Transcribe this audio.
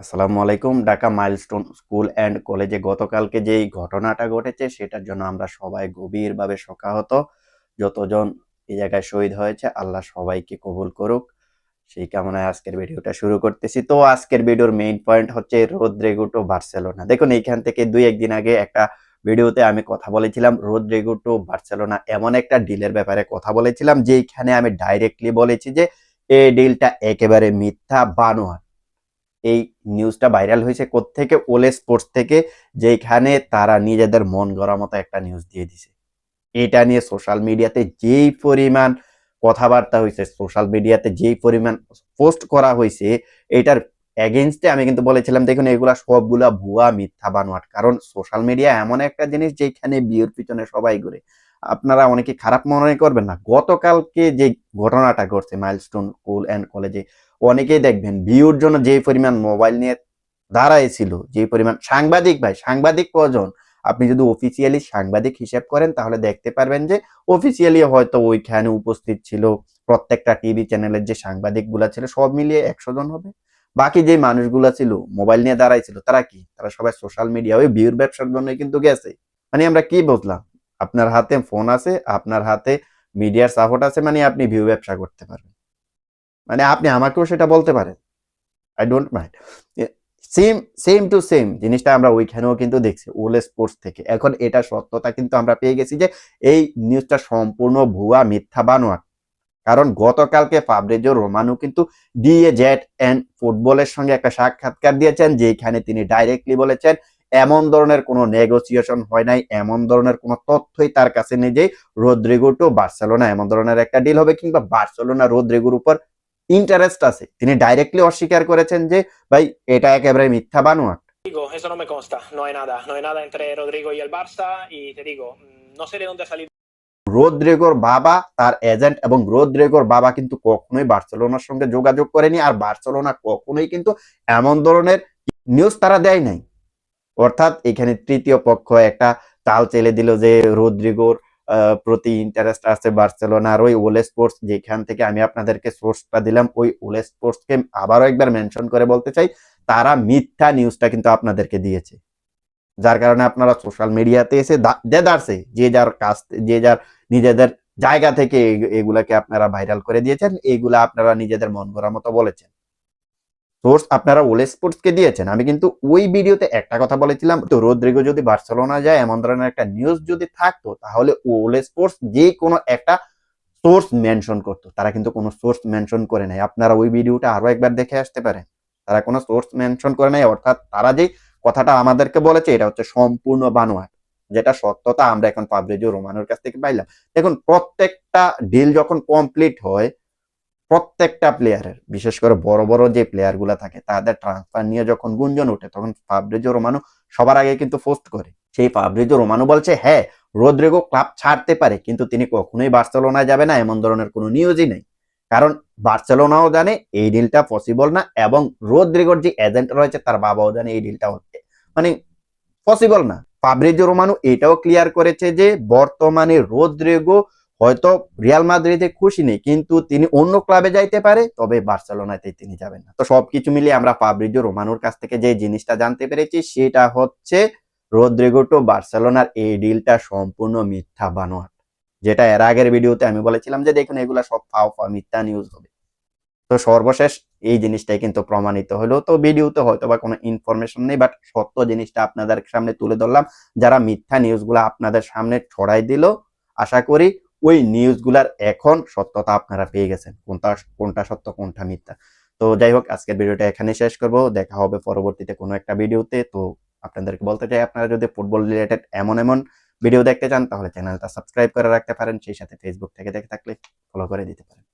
আসসালামু আলাইকুম, Dhaka milestone school and কলেজে গতকালকে যেই ঘটনাটা ঘটেছে সেটার জন্য আমরা সবাই গভীরভাবে শোকাহত। যতজন এই জায়গায় শহীদ হয়েছে, আল্লাহ সবাইকে কবুল করুক। সেই কামনায় আজকের ভিডিওটা শুরু করতেছি। তো আজকের ভিডিওর মেইন পয়েন্ট হচ্ছে রোদ্রেগুটো বার্সেলোনা। দেখুন, এইখান থেকে দুই একদিন আগে একটা ভিডিওতে আমি কথা বলেছিলাম, রোদ্রেগুটো বার্সেলোনা এমন একটা ডিলের ব্যাপারে কথা বলেছিলাম, যেইখানে আমি ডাইরেক্টলি বলেছি যে, এই ডিলটা একেবারে মিথ্যা বানোয়ার এই নিউজটা ভাইরাল হয়েছে থেকে ওলে স্পোর্টস থেকে যেখানে তারা নিজেদের মন গড়া মতো একটা নিউজ দিয়ে দিছে। এটা নিয়ে সোশ্যাল মিডিয়াতে যেই পরিমাণ কথাবার্তা হয়েছে, সোশ্যাল মিডিয়াতে যেই পরিমাণ পোস্ট করা হয়েছে, এটার এগেনস্টে আমি কিন্তু বলেছিলাম, দেখুন, এগুলা সবগুলা ভুয়া, মিথ্যা বানোয়াট কারণ সোশ্যাল মিডিয়া এমন একটা জিনিস যেখানে বিয়ের পিছনে সবাই ঘুরে। আপনারা অনেকে খারাপ মনে করবেন না। গতকালকে যে ঘটনাটা ঘটছে মাইলস্টোন স্কুল অ্যান্ড কলেজে অনেকেই দেখবেন ভিউর জন্য যে পরিমাণ মোবাইল নিয়ে দাঁড়াইছিল যে পরিমাণ সাংবাদিক ভাই, সাংবাদিক কজন? আপনি যদি অফিসিয়ালি সাংবাদিক হিসেব করেন, তাহলে দেখতে পারবেন যে অফিসিয়ালি হয়তো ওইখানে উপস্থিত ছিল প্রত্যেকটা টিভি চ্যানেলের যে সাংবাদিকগুলা ছিল, সব মিলিয়ে একশো জন হবে। বাকি যে মানুষগুলা ছিল মোবাইল নিয়ে দাঁড়াইছিল তারা কি? তারা সবাই সোশ্যাল মিডিয়া ওই ভিউর ব্যবসার জন্য কিন্তু গেছে। মানে আমরা কি বুঝলাম? আপনার হাতে ফোন আছে, আপনার হাতে মিডিয়ার সাপোর্ট আছে মানে আপনি ভিউ ব্যবসা করতে পারবেন। মানে আপনি আমাকেও সেটা বলতে পারেন। I don't mind same same to same জিনিসটা আমরা ওইখানেও কিন্তু দেখছি, ওলে স্পোর্টস থেকে। এখন এটা সত্যতা কিন্তু আমরা পেয়ে গেছি যে এই নিউজটা সম্পূর্ণ ভুয়া, মিথ্যা বানোয়ার কারণ গতকালকে ফাবরেজো রোমানো কিন্তু ডিএ জেট অ্যান্ড ফুটবলের সঙ্গে একটা সাক্ষাৎকার দিয়েছেন, যেখানে তিনি ডাইরেক্টলি বলেছেন, এমন ধরনের কোনো নেগোসিয়েশন হয় নাই, এমন ধরনের কোনো তথ্যই তার কাছে নেই যে রোদ্রিগো টু বার্সেলোনা এমন ধরনের একটা ডিল হবে কিংবা বার্সেলোনা রোদ্রিগোর উপর ইন্টারেস্ট আছে। তিনি ডাইরেক্টলি অস্বীকার করেছেন যে ভাই এটা একেবারে মিথ্যা বানোয়াট। Digo, eso no me consta, no hay nada, no hay nada entre Rodrigo y el Barça y te digo, no sé de dónde ha salido. রোদ্রেগোর বাবা তার এজেন্ট এবং রোদ্রেগোর বাবা কিন্তু কখনোই বার্সেলোনার সঙ্গে যোগাযোগ করেনি আর বার্সেলোনা কখনোই কিন্তু এমন ধরনের নিউজ তারা দেয় নাই। অর্থাৎ এখানে তৃতীয় পক্ষ একটা তাল চেলে দিল যে রোদ্রিগোর প্রতি ইন্টারেস্ট আছে বার্সেলোনার ওই ওলে স্পোর্টস যেখান থেকে আমি আপনাদেরকে সোর্সটা দিলাম, ওই ওলে স্পোর্টসকে আবারও একবার মেনশন করে বলতে চাই, তারা মিথ্যা নিউজটা কিন্তু আপনাদেরকে দিয়েছে। যার কারণে আপনারা সোশ্যাল মিডিয়াতে এসে দা- দেদারসে যে যার কাজ যে যার নিজেদের জায়গা থেকে এগ- এগুলাকে আপনারা ভাইরাল করে দিয়েছেন, এগুলা আপনারা নিজেদের মন গড়ার মতো বলেছেন। সোর্স আপনারা ওলে স্পোর্টস কে দিয়েছেন। আমি কিন্তু ওই ভিডিওতে একটা কথা বলেছিলাম, তো রোদ্রিগো যদি বার্সেলোনা যায়, এমন ধরনের একটা নিউজ যদি থাকতো, তাহলে ওলে স্পোর্টস যে কোনো একটা সোর্স মেনশন করতো। তারা কিন্তু কোনো সোর্স মেনশন করে নাই। আপনারা ওই ভিডিওটা আরও একবার দেখে আসতে পারেন। তারা কোনো সোর্স মেনশন করে নাই, অর্থাৎ তারা যে কথাটা আমাদেরকে বলেছে, এটা হচ্ছে সম্পূর্ণ বানোয়াট। যেটা সত্যতা আমরা এখন পাবলিজো রোমানোর কাছ থেকে পাইলাম। দেখুন, প্রত্যেকটা ডিল যখন কমপ্লিট হয় প্রত্যেকটা প্লেয়ারের বিশেষ করে বড় বড় যে প্লেয়ারগুলা থাকে, তাদের ট্রান্সফার নিয়ে যখন গুঞ্জন ওঠে, তখন ফাবরিজো রোমানো সবার আগে কিন্তু পোস্ট করে। সেই ফাবরিজো রোমানো বলছে হ্যাঁ রোদ্রিগো ক্লাব ছাড়তে পারে, কিন্তু তিনি কখনোই বার্সেলোনায় যাবে না, এমন ধরনের কোনো নিউজই নেই। কারণ বার্সেলোনাও জানে এই ডিলটা পসিবল না এবং রোদ্রিগোর যে এজেন্ট রয়েছে, তার বাবাও জানে এই ডিলটা হচ্ছে মানে পসিবল না। ফাবরিজো রোমানো এটাও ক্লিয়ার করেছে যে, বর্তমানে রোদ্রিগো হয়তো রিয়াল মাদ্রিদে খুশি নেই, কিন্তু তিনি অন্য ক্লাবে যাইতে পারে, তবে বার্সেলোনাতে তিনি যাবেন না। তো সবকিছু মিলিয়ে আমরা ফাবরিজো রোমানোর কাছ থেকে যে জিনিসটা জানতে পেরেছি, সেটা হচ্ছে রোদ্রিগো টু বার্সেলোনার এই ডিলটা সম্পূর্ণ মিথ্যা বানোয়াট, যেটা এর আগের ভিডিওতে আমি বলেছিলাম যে দেখুন এগুলো সব ফাও ফা মিথ্যা নিউজ হবে। তো সর্বশেষ এই জিনিসটাই কিন্তু প্রমাণিত হলো। তো ভিডিওতে হয়তো বা কোনো ইনফরমেশন নেই বাট সত্য জিনিসটা আপনাদের সামনে তুলে ধরলাম। যারা মিথ্যা নিউজগুলো আপনাদের সামনে ছড়াই দিল, আশা করি ওই নিউজগুলার এখন সত্যতা আপনারা পেয়ে গেছেন। কোনটা কোনটা সত্য, কোনটা মিথ্যা। তো যাই হোক, আজকের ভিডিওটা এখানে শেষ করব। দেখা হবে পরবর্তীতে কোনো একটা ভিডিওতে। তো আপনাদেরকে বলতে চাই, আপনারা যদি ফুটবল রিলেটেড এমন এমন ভিডিও দেখতে চান, তাহলে চ্যানেলটা সাবস্ক্রাইব করে রাখতে পারেন। সেই সাথে ফেসবুক থেকে দেখে থাকলে ফলো করে দিতে পারেন।